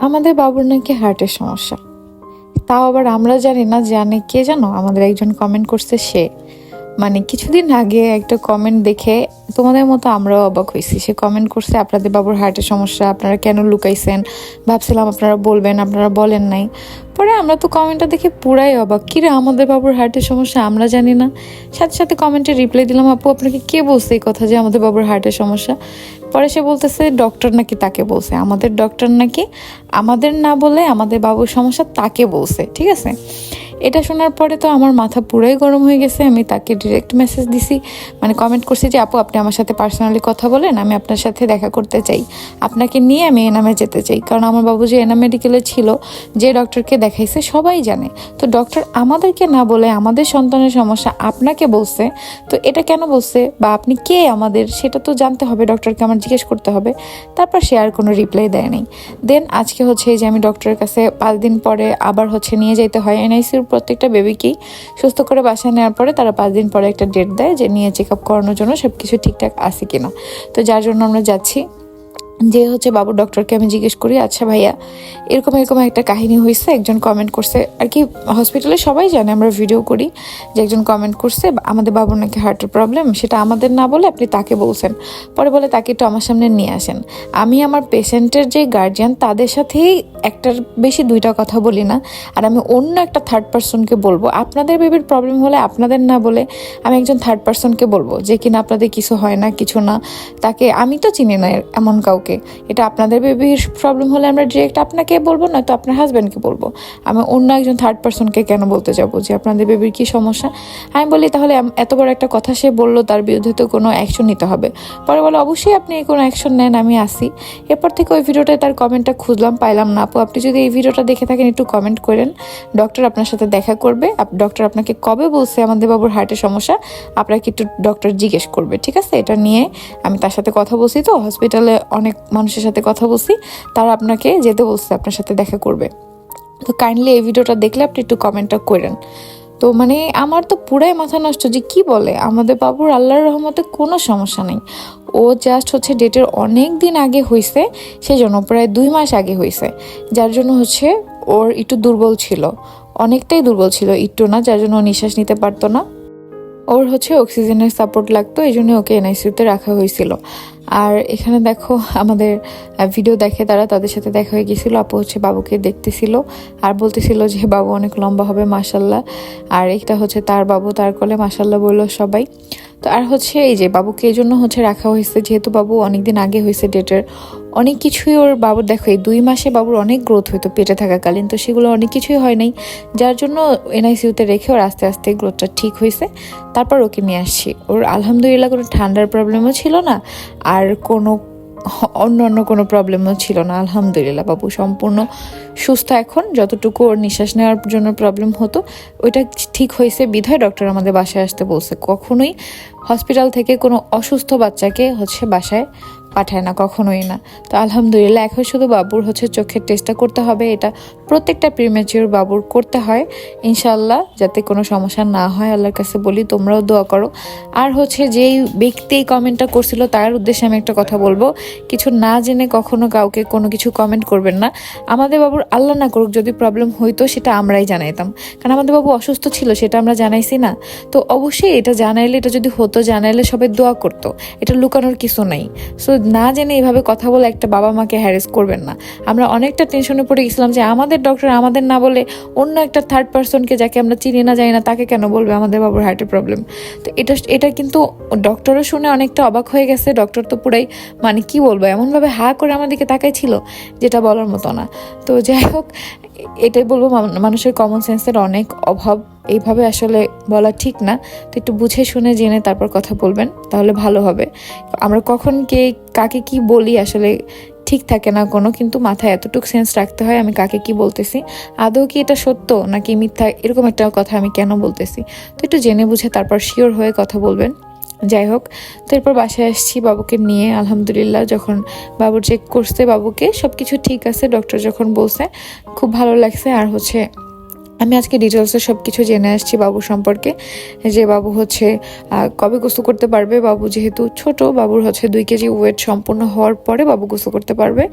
আমাদের বাবুর নাকি হার্টের সমস্যা। তাও আবার আমরা জানি না জানে কে জানো আমাদের একজন কমেন্ট করছে সে। মানে কিছুদিন আগে একটা কমেন্ট দেখে তোমাদের মতো আমরাও অবাক হয়েছি। সে কমেন্ট করছে, আপনাদের বাবুর হার্টের সমস্যা, আপনারা কেন লুকাইছেন? ভাবছিলাম, আপনারা বলবেন, আপনারা বলেন নাই। পরে আমরা তো কমেন্টটা দেখে পুরাই অবাক। কিরে আমাদের বাবুর হার্টের সমস্যা, আমরা জানি না। সাথে সাথে কমেন্টে রিপ্লাই দিলাম, আপু, আপনাকে কে বলছে এই কথা যে আমাদের বাবুর হার্টের সমস্যা? পরে সে বলতেছে ডক্টর নাকি তাকে বলছে। আমাদের ডক্টর নাকি আমাদের না বলে আমাদের বাবুর সমস্যা তাকে বলছে। ঠিক আছে? এটা শোনার পরে তো আমার মাথা পুরাই গরম হয়ে গেছে। আমি তাকে ডিরেক্ট মেসেজ দিছি। মানে কমেন্ট করছি যে, আপু, আপনি আমার সাথে পার্সোনালি কথা বলেন। আমি আপনার সাথে দেখা করতে চাই। আপনাকে নিয়ে আমি এনামে যেতে চাই। কারণ আমার বাবু যে এনাম মেডিকেলে ছিল, যে ডক্টরকে দেখাইছে, সবাই জানে। তো ডক্টর আমাদেরকে না বলে, আমাদের সন্তানের সমস্যা আপনাকে বলছে। তো এটা কেন বলছে? বা আপনি কে আমাদের? সেটা তো জানতে হবে। ডক্টরকে আমার জিজ্ঞেস করতে হবে। তারপর সে আর কোনো রিপ্লাই দেয় নাই। দেন আজকে হচ্ছে যে আমি ডক্টরের কাছে পাঁচ দিন পরে আবার হচ্ছে নিয়ে যেতে হয়। এনআইসির প্রত্যেকটা বেবিকেই সুস্থ করে বাসায় নেওয়ার পরে তারা পাঁচ দিন পরে একটা ডেট দেয় যে নিয়ে চেক আপ করানোর জন্য সব কিছু ঠিকঠাক আছে কিনা। তো যার জন্য আমরা যাচ্ছি। যে হচ্ছে বাবু ডক্টরকে আমি জিজ্ঞেস করি আচ্ছা ভাইয়া, এরকম এরকম একটা কাহিনী হয়েছে একজন কমেন্ট করছে। আর কি হসপিটালে সবাই জানে, আমরা ভিডিও করি যে একজন কমেন্ট করছে, আমাদের বাবুর নাকি হার্টের প্রবলেম সেটা আমাদের না বলে আপনি তাকে বলছেন। পরে বলে, তাকে একটু আমার সামনে নিয়ে আসেন। আমি আমার পেশেন্টের যে গার্জিয়ান তাদের সাথেই একটার বেশি দুইটা কথা বলি না। আর আমি অন্য একটা থার্ড পার্সনকে বলব, আপনাদের বেবির প্রবলেম হলে আপনাদের না বলে আমি একজন থার্ড পার্সনকে বলব, যে কিনা আপনাদের কিছু হয় না, কিছু না। তাকে, আমি তো চিনি না এমন কাউকে। এটা আপনাদের বেবির প্রবলেম হলে আমরা ডিরেক্ট আপনাকে বলব না তো আপনার হাজব্যান্ডকে বলব। আমি অন্য একজন থার্ড পার্সনকে কেন বলতে যাব যে আপনাদের বেবির কী সমস্যা? আমি বলি তাহলে এত বড় একটা কথা সে বলল, তার বিরুদ্ধে তো কোনো অ্যাকশন নিতে হবে। পরে বলে, অবশ্যই আপনি কোনো অ্যাকশন নেন, আমি আসি। এরপর থেকে ওই ভিডিওটায় তার কমেন্টটা খুঁজলাম, পাইলাম না। আপু, আপনি যদি এই ভিডিওটা দেখে থাকেন, একটু কমেন্ট করেন। ডক্টর আপনার সাথে দেখা করবে। ডক্টর আপনাকে কবে বলছে আমাদের বাবুর হার্টের সমস্যা? আপনাকে একটু ডক্টর জিজ্ঞেস করবে, ঠিক আছে? এটা নিয়ে আমি তার সাথে কথা বলছি। তো হসপিটালে অনেক মানুষের সাথে কথা বলছি, তারা আপনাকে যেতে বলছে, আপনার সাথে দেখা করবে। তো কাইন্ডলি এই ভিডিওটা দেখলে আপনি একটু কমেন্টটা করেন। তো মানে আমার তো পুরাই মাথা নষ্ট যে কি বলে, আমাদের বাবুর আল্লাহর রহমতে কোনো সমস্যা নেই। ও জাস্ট হচ্ছে ডেটের অনেক দিন আগে হয়েছে সেই জন্য প্রায় দুই মাস আগে হয়েছে যার জন্য হচ্ছে ওর একটু দুর্বল ছিল, অনেকটাই দুর্বল ছিল, একটু না, যার জন্য নিঃশ্বাস নিতে পারতো না। ওর হচ্ছে অক্সিজেনের সাপোর্ট লাগতো এই জন্য ওকে এনআইসিউতে রাখা হয়েছিল। আর এখানে দেখো, আমাদের ভিডিও দেখে তারা তাদের সাথে দেখা হয়ে গেছিল। আপু হচ্ছে বাবুকে দেখতেছিল আর বলতেছিল যে, বাবু অনেক লম্বা হবে মাসাল্লাহ আর এটা হচ্ছে তার বাবু, তার কলে মাসাল্লাহ বলল সবাই। তো আর হচ্ছে এই যে বাবুকে এই জন্য হচ্ছে রাখা হয়েছে, যেহেতু বাবু অনেকদিন আগে হয়েছে ডেটের অনেক কিছুই ওর বাবুর দেখো, এই দুই মাসে বাবুর অনেক গ্রোথ হইতো পেটে থাকাকালীন, তো সেগুলো অনেক কিছুই হয় নাই। যার জন্য এনআইসিউতে রেখে ওর আস্তে আস্তে গ্রোথটা ঠিক হয়েছে। তারপর ওকে নিয়ে আসছি। ওর আলহামদুলিল্লাহ কোনো ঠান্ডার প্রবলেমও ছিল না, আর কোনো অন্য অন্য কোনো প্রবলেমও ছিল না, আলহামদুলিল্লাহ বাবু, সম্পূর্ণ সুস্থ এখন, যতটুকু ওর নিঃশ্বাস নেওয়ার জন্য প্রবলেম হতো, ওইটা ঠিক হয়েছে, বিধায় ডক্টর আমাদের বাসায় আসতে বলছে। কখনোই হসপিটাল থেকে কোনো অসুস্থ বাচ্চাকে হচ্ছে বাসায় পাঠায় না, কখনোই না। তো আলহামদুলিল্লাহ, এখন শুধু বাবুর হচ্ছে চোখের টেস্টটা করতে হবে। এটা প্রত্যেকটা প্রিমেচিওর বাবুর করতে হয়। ইনশাল্লাহ যাতে কোনো সমস্যা না হয়, আল্লাহর কাছে বলি, তোমরাও দোয়া করো। আর হচ্ছে যেই ব্যক্তি এই কমেন্টটা করছিল, তার উদ্দেশ্যে আমি একটা কথা বলব। কিছু না জেনে কখনো কাউকে কোনো কিছু কমেন্ট করবেন না। আমাদের বাবুর আল্লাহ না করুক, যদি প্রবলেম হইতো, সেটা আমরাই জানাইতাম। কারণ আমাদের বাবু অসুস্থ ছিল, সেটা আমরা জানাইছি না। তো অবশ্যই এটা জানাইলে, এটা যদি হতো, জানাইলে সবাই দোয়া করতো। এটা লুকানোর কিছু নাই। সো না জেনে এইভাবে কথা বলে একটা বাবা মাকে হ্যারেস করবেন না। আমরা অনেকটা টেনশনে পড়ে গেছিলাম যে আমাদের ডক্টর আমাদের না বলে অন্য একটা থার্ড পার্সনকে যাকে আমরা চিনি না জানি না, তাকে কেন বলবে আমাদের বাবুর হার্টের প্রবলেম তো এটা এটা কিন্তু ডক্টরও শুনে অনেকটা অবাক হয়ে গেছে। ডক্টর তো পুরাই মানে কি বলব, এমনভাবে হা করে আমাদেরকে তাকাই ছিল, যেটা বলার মতো না। তো যাই হোক এটাই বলব মানুষের কমন সেন্সের অনেক অভাব। এইভাবে আসলে বলা ঠিক না। তো একটু বুঝে শুনে জেনে তারপর কথা বলবেন, তাহলে ভালো হবে। আমরা কখন কে, কাকে কি বলি আসলে ঠিক থাকে না কোনো, কিন্তু মাথায় এতটুকু সেন্স রাখতে হয় আমি কাকে কি বলতেছি। আদৌ কি এটা সত্য নাকি মিথ্যা, এরকম একটা কথা আমি কেন বলতেছি? তো একটু জেনে বুঝে তারপর শিওর হয়ে কথা বলবেন। যাই হোক, তো এরপর বাসায় আসছি বাবুকে নিয়ে। আলহামদুলিল্লাহ, যখন বাবু চেক করছে বাবুকে সব কিছু ঠিক আছে ডক্টর যখন বলছে, খুব ভালো লাগছে। আর হচ্ছে আমি আজকে ডিটেলসে সব কিছু জেনে আসছি বাবু সম্পর্কে, যে বাবু হচ্ছে কবে গোসল করতে পারবে? বাবু যেহেতু ছোট, বাবুর হচ্ছে দুই কেজি ওয়েট সম্পূর্ণ হওয়ার পরে বাবু গোসল করতে পারবে।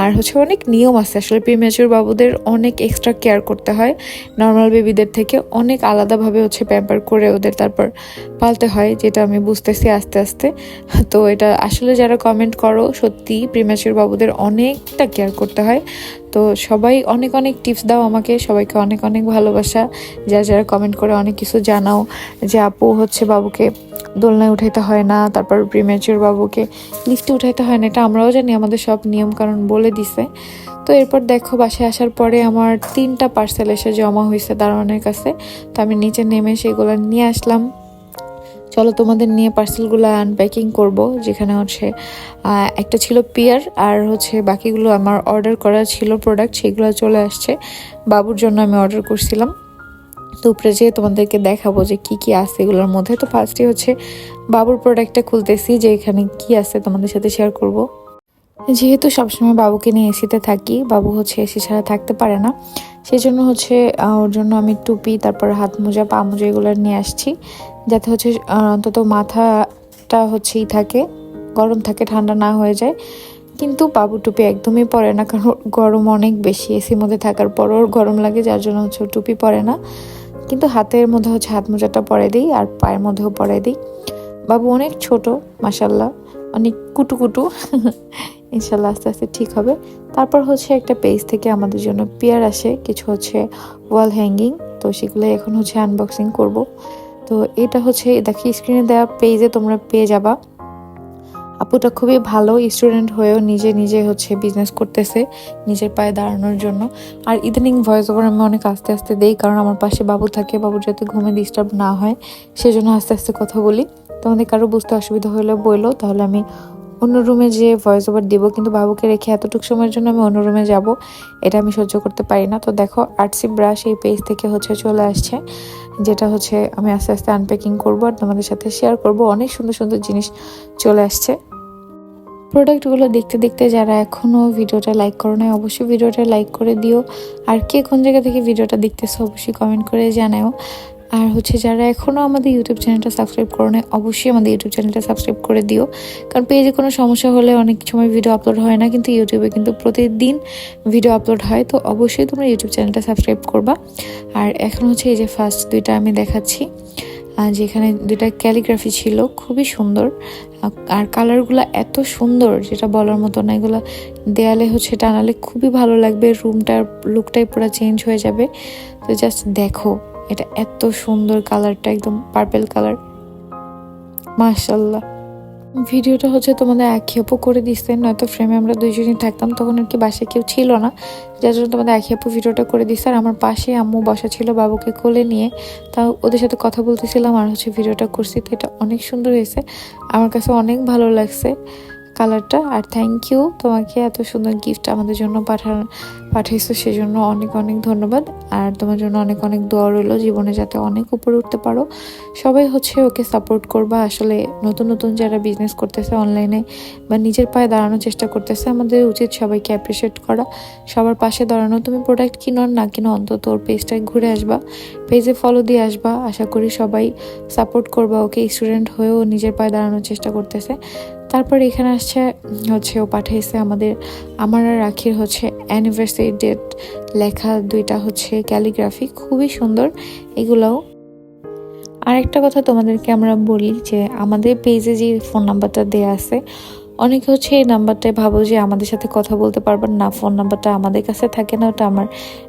আর হচ্ছে অনেক নিয়ম আছে, আসলে প্রিমেচুর বাবুদের অনেক এক্সট্রা কেয়ার করতে হয়। নর্মাল বেবিদের থেকে অনেক আলাদাভাবে হচ্ছে প্যাম্পার করে ওদের তারপর পালতে হয়, যেটা আমি বুঝতেছি আস্তে আস্তে। তো এটা আসলে যারা কমেন্ট করো, সত্যি প্রিমেচুর বাবুদের অনেকটা কেয়ার করতে হয়। তো সবাই অনেক অনেক টিপস দাও আমাকে, সবাইকে অনেক অনেক ভালোবাসা। যারা যারা কমেন্ট করে অনেক কিছু জানাও যে আপু হচ্ছে বাবুকে দোলনায় উঠাইতে হয় না, তারপর প্রিমেচুর বাবুকে লিফটে উঠাইতে হয় না, এটা আমরাও জানি, আমাদের সব নিয়ম কারণ বলে দিছে। তো এরপর দেখো বাসায় আসার পরে আমার তিনটা পার্সেল এসে জমা হয়েছে দারোয়ানের কাছে। তো আমি নিচে নেমে সেগুলো নিয়ে আসলাম। চলো তোমাদের নিয়ে পার্সেলগুলো আনপ্যাকিং করব, যেখানে হচ্ছে একটা ছিল পিয়ার, আর হচ্ছে বাকিগুলো আমার অর্ডার করা ছিল প্রোডাক্ট সেগুলো চলে আসছে। বাবুর জন্য আমি অর্ডার করছিলাম। তো উপরে যেয়ে তোমাদেরকে দেখাবো যে কি কি আছে এগুলোর মধ্যে। তো ফার্স্টে হচ্ছে বাবুর প্রোডাক্টটা খুলতেছি, যে এখানে কি আছে তোমাদের সাথে শেয়ার করব। যেহেতু সবসময় বাবুকে নিয়ে এসিতে থাকি, বাবু হচ্ছে এসি ছাড়া থাকতে পারে না। সেই জন্য হচ্ছে ওর জন্য আমি টুপি, তারপর হাত মোজা, পা মোজা এগুলো নিয়ে আসছি। যাতে হচ্ছে অন্তত মাথাটা হচ্ছেই থাকে, গরম থাকে, ঠান্ডা না হয়ে যায়। কিন্তু বাবু টুপি একদমই পরে না, কারণ গরম অনেক বেশি। এসির মধ্যে থাকার পর ওর গরম লাগে, যার জন্য হচ্ছে টুপি পরে না। কিন্তু হাতের মধ্যে হচ্ছে হাত মোজাটা পরে দিই, আর পায়ের মধ্যেও পরে দিই। বাবু অনেক ছোট মাসাল্লাহ অনেক কুটু কুটু। ইনশাল্লাহ আস্তে আস্তে ঠিক হবে। তারপর হচ্ছে একটা পেজ থেকে আমাদের জন্য পেয়ার আসে, কিছু হচ্ছে ওয়াল হ্যাঙ্গিং। তো সেগুলো এখন হচ্ছে আনবক্সিং করব। তো এটা হচ্ছে, দেখি স্ক্রিনে দেওয়া পেজে তোমরা পেয়ে যাবা। আপুটা খুবই ভালো স্টুডেন্ট হয়েও নিজে নিজে হচ্ছে বিজনেস করতেছে, নিজের পায়ে দাঁড়ানোর জন্য। আর ইদানিং ভয়েস ওভার আমি অনেক আস্তে আস্তে দেই, কারণ আমার পাশে বাবু থাকে, বাবুর যাতে ঘুমে ডিস্টার্ব না হয়, সেজন্য আস্তে আস্তে কথা বলি। তোমাদের কারও বুঝতে অসুবিধা হলে বলল তাহলে আমি অন্য রুমে যে ভয়েস ওভার দিব, কিন্তু বাবুকে রেখে এতটুকু সময়ের জন্য আমি অন্য রুমে যাব, এটা আমি সহ্য করতে পারি না। তো দেখো আর্টসি ব্রাশ এই পেজ থেকে হচ্ছে চলে আসছে, যেটা হচ্ছে আমি আস্তে আস্তে আনপ্যাকিং করব আর তোমাদের সাথে শেয়ার করব। অনেক সুন্দর সুন্দর জিনিস চলে আসছে। প্রোডাক্টগুলো দেখতে দেখতে যারা এখনও ভিডিওটা লাইক করো নাই, অবশ্যই ভিডিওটা লাইক করে দিও। আর কে কোন জায়গা থেকে ভিডিওটা দেখতেছো, অবশ্যই কমেন্ট করে জানাও আর হচ্ছে যারা এখনও আমাদের ইউটিউব চ্যানেলটা সাবস্ক্রাইব করো নাই অবশ্যই আমাদের ইউটিউব চ্যানেলটা সাবস্ক্রাইব করে দিও। কারণ পেজে কোনো সমস্যা হলে অনেক সময় ভিডিও আপলোড হয় না, কিন্তু ইউটিউবে কিন্তু প্রতিদিন ভিডিও আপলোড হয়। তো অবশ্যই তোমরা ইউটিউব চ্যানেলটা সাবস্ক্রাইব করবা। আর এখন হচ্ছে এই যে ফার্স্ট দুইটা আমি দেখাচ্ছি। যেখানে দুইটা ক্যালিগ্রাফি ছিল, খুবই সুন্দর। আর কালারগুলো এত সুন্দর, যেটা বলার মতো না, এগুলো দেয়ালে হচ্ছে টানালে খুবই ভালো লাগবে। রুমটার লুকটাই পুরো চেঞ্জ হয়ে যাবে। তো জাস্ট দেখো। এটা এত সুন্দর কালারটা, একদম পার্পেল কালার মাশাল্লাহ ভিডিওটা হচ্ছে তোমাদের আক্ষেপও করে দিচ্ছে নয়তো ফ্রেমে আমরা দুইজনই থাকতাম, তখন আর কি বাসায় কেউ ছিল না। যার জন্য তোমাদের আক্ষেপও ভিডিওটা করে দিচ্ছে আর আমার পাশে আম্মু বসা ছিল বাবুকে কোলে নিয়ে। তাও ওদের সাথে কথা বলতেছিলাম, আর হচ্ছে ভিডিওটা করছি, তো এটা অনেক সুন্দর হয়েছে। আমার কাছে অনেক ভালো লাগছে। কালারটা, আর থ্যাংক ইউ তোমাকে এত সুন্দর গিফট আমাদের জন্য পাঠানো পাঠাইছো সেজন্য অনেক অনেক ধন্যবাদ। আর তোমার জন্য অনেক অনেক দোয়া রইল, জীবনে যাতে অনেক উপরে উঠতে পারো। সবাই হচ্ছে ওকে সাপোর্ট করবা, আসলে নতুন নতুন যারা বিজনেস করতেছে অনলাইনে বা নিজের পায়ে দাঁড়ানোর চেষ্টা করতেছে, আমাদের উচিত সবাইকে অ্যাপ্রিসিয়েট করা। সবার পাশে দাঁড়ানো, তুমি প্রোডাক্ট কিনো না কিনো, অন্তত ওর পেজটায় ঘুরে আসবা পেজে ফলো দিয়ে আসবা। আশা করি সবাই সাপোর্ট করবা, ওকে স্টুডেন্ট হয়েও নিজের পায়ে দাঁড়ানোর চেষ্টা করতেছে। তারপর এখানে আসছে, হচ্ছে ও পাঠাইছে আমাদের, আমার আর রাখির হচ্ছে অ্যানিভার্সারি ডেট লেখা দুইটা হচ্ছে ক্যালিগ্রাফি খুবই সুন্দর এগুলোও। আরেকটা কথা তোমাদেরকে আমরা বলি যে আমাদের পেজে যে ফোন নাম্বারটা দেয়া আছে অনেকে হচ্ছে এই নাম্বারটায় ভাবো যে আমাদের সাথে কথা বলতে পারবেন না ফোন নাম্বারটা আমাদের কাছে থাকে না, ওটা আমার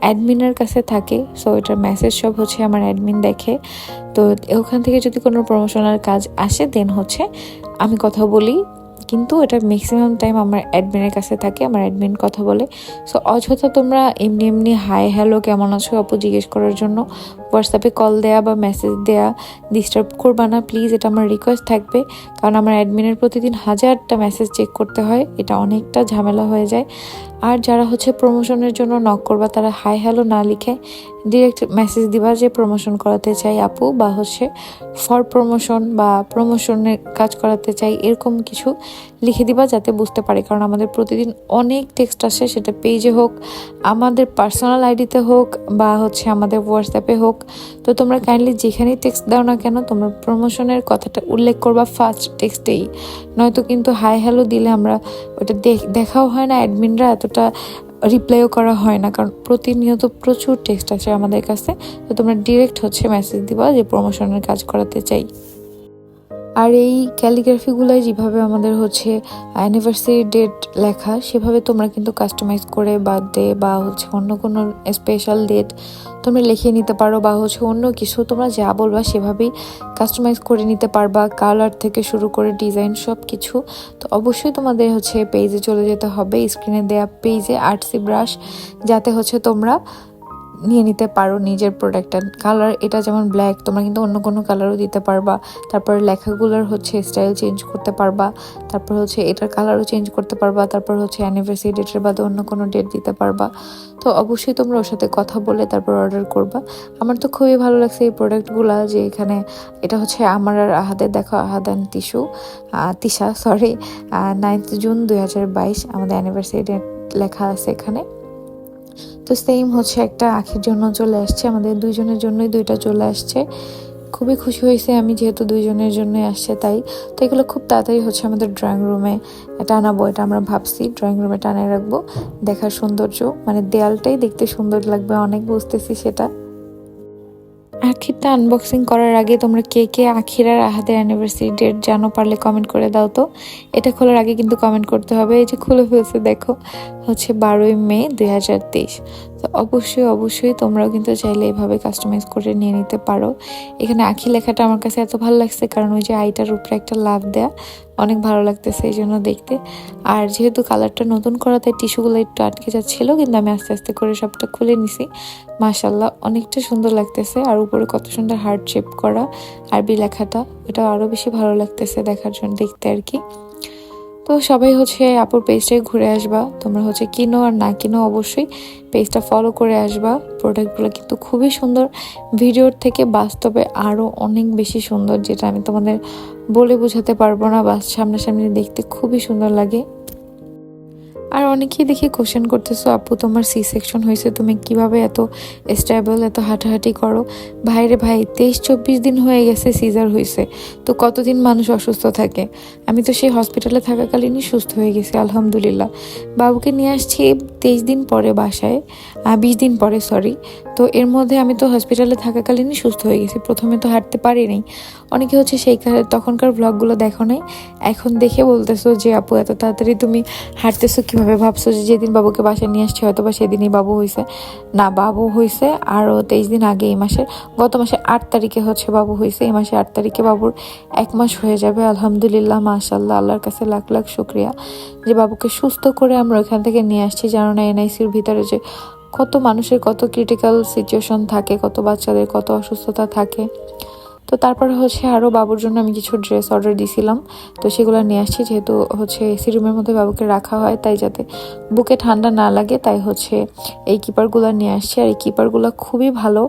অ্যাডমিনের কাছে থাকে সো এটার মেসেজ সব হচ্ছে আমার অ্যাডমিন দেখে। তো ওখান থেকে যদি কোনো প্রমোশনাল কাজ আসে দেন হচ্ছে আমি কথা বলি কিন্তু এটা ম্যাক্সিমাম টাইম আমার অ্যাডমিনের কাছে থাকে, আমার অ্যাডমিন কথা বলে। সো অযথা তোমরা এমনি এমনি হাই হ্যালো কেমন আছো? অপু জিজ্ঞেস করার জন্য হোয়াটসঅ্যাপে কল দেয়া বা মেসেজ দেয়া ডিস্টার্ব করবা না। প্লিজ এটা আমার রিকোয়েস্ট থাকবে। কারণ আমার অ্যাডমিনের প্রতিদিন হাজারটা মেসেজ চেক করতে হয়। এটা অনেকটা ঝামেলা হয়ে যায়। আর যারা হচ্ছে প্রমোশনের জন্য নক করবা, তারা হাই হ্যালো না লিখে ডিরেক্ট মেসেজ দিবা যে প্রমোশন করাতে চাই আপু বা হচ্ছে ফর প্রমোশন বা প্রমোশনের কাজ করাতে চাই এরকম কিছু লিখে দিবা যাতে বুঝতে পারে। কারণ আমাদের প্রতিদিন অনেক টেক্সট আসে, সেটা পেজে হোক, আমাদের পার্সোনাল আইডিতে হোক বা হচ্ছে আমাদের হোয়াটসঅ্যাপে হোক। তো তোমরা কাইন্ডলি যেখানেই টেক্সট দাও না কেন, তোমরা প্রমোশনের কথাটা উল্লেখ করবা ফার্স্ট টেক্সটেই নয়তো কিন্তু হাই হ্যালো দিলে আমরা ওটা দেখ- দেখাও হয় না অ্যাডমিনরা এতটা রিপ্লাইও করা হয় না, কারণ প্রতিনিয়ত প্রচুর টেক্সট আছে আমাদের কাছে। তো তোমরা ডিরেক্ট হচ্ছে মেসেজ দিবা যে প্রমোশনের কাজ করাতে চাই। আর এই ক্যালিগ্রাফিগুলোই যেভাবে আমাদের হচ্ছে অ্যানিভার্সারি ডেট লেখা, সেভাবে তোমরা কিন্তু কাস্টমাইজ করে বার্থডে বা হচ্ছে অন্য কোনো স্পেশাল ডেট তোমরা লিখে নিতে পারো বা হচ্ছে অন্য কিছু তোমরা যা বলবা সেভাবেই কাস্টমাইজ করে নিতে পারবা কালার থেকে শুরু করে ডিজাইন সব কিছু তো অবশ্যই তোমাদের হচ্ছে পেজে চলে যেতে হবে স্ক্রিনে দেওয়া পেজে আর্টসি ব্রাশ যাতে হচ্ছে তোমরা নিয়ে নিতে পারো নিজের প্রোডাক্টটা কালার এটা যেমন ব্ল্যাক তোমরা কিন্তু অন্য কোনো কালারও দিতে পারবা। তারপর লেখাগুলোর হচ্ছে স্টাইল চেঞ্জ করতে পারবা। তারপর হচ্ছে এটার কালারও চেঞ্জ করতে পারবা। তারপর হচ্ছে অ্যানিভার্সারি ডেটের বাদে অন্য কোনো ডেট দিতে পারবা। তো অবশ্যই তোমরা ওর সাথে কথা বলে তারপর অর্ডার করবা। আমার তো খুবই ভালো লাগছে এই প্রোডাক্টগুলা যে এখানে এটা হচ্ছে আমার আর আহাদের দেখো আহাদান টিস্যু তিশা সরি নাইন্থ জুন দুই হাজার বাইশ আমাদের অ্যানিভার্সারি ডেট লেখা আছে এখানে। তো সেম হচ্ছে একটা আখির জন্য চলে আসছে, আমাদের দুইজনের জন্যই দুইটা চলে আসছে। খুবই খুশি হয়েছে আমি যেহেতু দুইজনের জন্য আসছে তাই। তো এগুলো খুব তাড়াতাড়ি হচ্ছে আমাদের ড্রয়িং রুমে টানাবো, এটা আমরা ভাবছি। ড্রয়িং রুমে টানায় রাখব, দেখার সৌন্দর্য মানে দেয়ালটাই দেখতে সুন্দর লাগবে, অনেক বুঝতেছি সেটা। আখিরটা আনবক্সিং করার আগে তোমরা কে কে আখির আর আহাদের অ্যানিভার্সারি ডেট জানো পারলে কমেন্ট করে দাও তো। এটা খোলার আগে কিন্তু কমেন্ট করতে হবে। এই যে খুলে ফেলছে, দেখো, হচ্ছে বারোই মে দুই হাজার তেইশ। তো অবশ্যই অবশ্যই তোমরাও কিন্তু চাইলে এভাবে কাস্টমাইজ করে নিয়ে নিতে পারো। এখানে আখি লেখাটা আমার কাছে এত ভালো লাগছে, কারণ ওই যে আইটার উপরে একটা লাভ দেয়া অনেক ভালো লাগতেছে এই জন্য দেখতে। আর যেহেতু কালারটা নতুন করা, তাই টিস্যুগুলো একটু আটকে যাচ্ছিল, কিন্তু আমি আস্তে আস্তে করে সবটা খুলে নিছি। মাশাল্লাহ অনেকটা সুন্দর লাগতেছে, আর উপরে কত সুন্দর হার্ট শেপ করা আরবি লেখাটা এটা আরও বেশি ভালো লাগতেছে দেখার জন্য, দেখতে আর কি। তো সবাই হচ্ছে আপুর পেজটাই ঘুরে আসবা। তোমরা হচ্ছে কিনো আর না কিনো অবশ্যই পেজটা ফলো করে আসবা। প্রোডাক্টগুলো কিন্তু খুবই সুন্দর। ভিডিওর থেকে বাস্তবে আরও অনেক বেশি সুন্দর, যেটা আমি তোমাদের বলে বোঝাতে পারব না বা সামনাসামনি দেখতে খুবই সুন্দর লাগে। আর অনেকেই দেখি কোশ্চেন করতেছো, আপু, তোমার সি সেকশন হয়েছে, তুমি কীভাবে এত স্টেবল এত হাঁটাহাঁটি করো? ভাইরে ভাই তেইশ চব্বিশ দিন হয়ে গেছে সিজার হয়েছে। তো কতদিন মানুষ অসুস্থ থাকে? আমি তো সেই হসপিটালে থাকাকালীনই সুস্থ হয়ে গেছি, আলহামদুলিল্লাহ। বাবুকে নিয়ে আসছি তেইশ দিন পরে বাসায় বিশ দিন পরে সরি তো এর মধ্যে আমি তো হসপিটালে থাকাকালীনই সুস্থ হয়ে গেছি, প্রথমে তো হাঁটতে পারিনি। অনেকে হচ্ছে সেই তখনকার ব্লগগুলো দেখো নাই। এখন দেখে বলতেছো যে, আপু, এত তাড়াতাড়ি তুমি হাঁটতেছো কীভাবে? ভাবছ যে, যেদিন বাবুকে বাসায় নিয়ে আসছি হয়তো বা সেদিনই বাবু হয়েছে না, বাবু হয়েছে আরও তেইশ দিন আগে এই মাসের। গত মাসে আট তারিখে হচ্ছে বাবু হয়েছে এই মাসে আট তারিখে বাবুর এক মাস হয়ে যাবে। আলহামদুলিল্লাহ মাশাল্লাহ আল্লাহর কাছে লাখ লাখ শুক্রিয়া যে, বাবুকে সুস্থ করে আমরা ওখান থেকে নিয়ে আসছি। জানো না, এনআইসির ভিতরে যে কত মানুষের কত ক্রিটিক্যাল সিচুয়েশন থাকে, কত বাচ্চাদের কত অসুস্থতা থাকে। তো তারপরে হচ্ছে আরও বাবুর জন্য আমি কিছু ড্রেস অর্ডার দিয়েছিলাম তো সেগুলো নিয়ে আসছি, যেহেতু হচ্ছে এসি রুমের মধ্যে বাবুকে রাখা হয়, তাই যাতে বুকে ঠান্ডা না লাগে, তাই হচ্ছে এই কিপারগুলো নিয়ে আসছি। আর এই কিপারগুলো খুবই ভালো,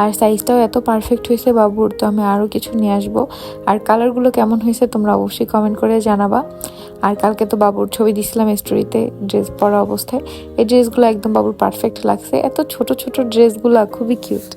আর সাইজটাও এত পারফেক্ট হয়েছে বাবুর, তো আমি আরও কিছু নিয়ে আসব। আর কালারগুলো কেমন হয়েছে তোমরা অবশ্যই কমেন্ট করে জানাবা। আর কালকে তো বাবুর ছবি দিছিলাম স্টোরিতে ড্রেস পরা অবস্থায়। এই ড্রেসগুলো একদম বাবুর পারফেক্ট লাগছে। এত ছোট ছোট ড্রেসগুলো খুবই কিউট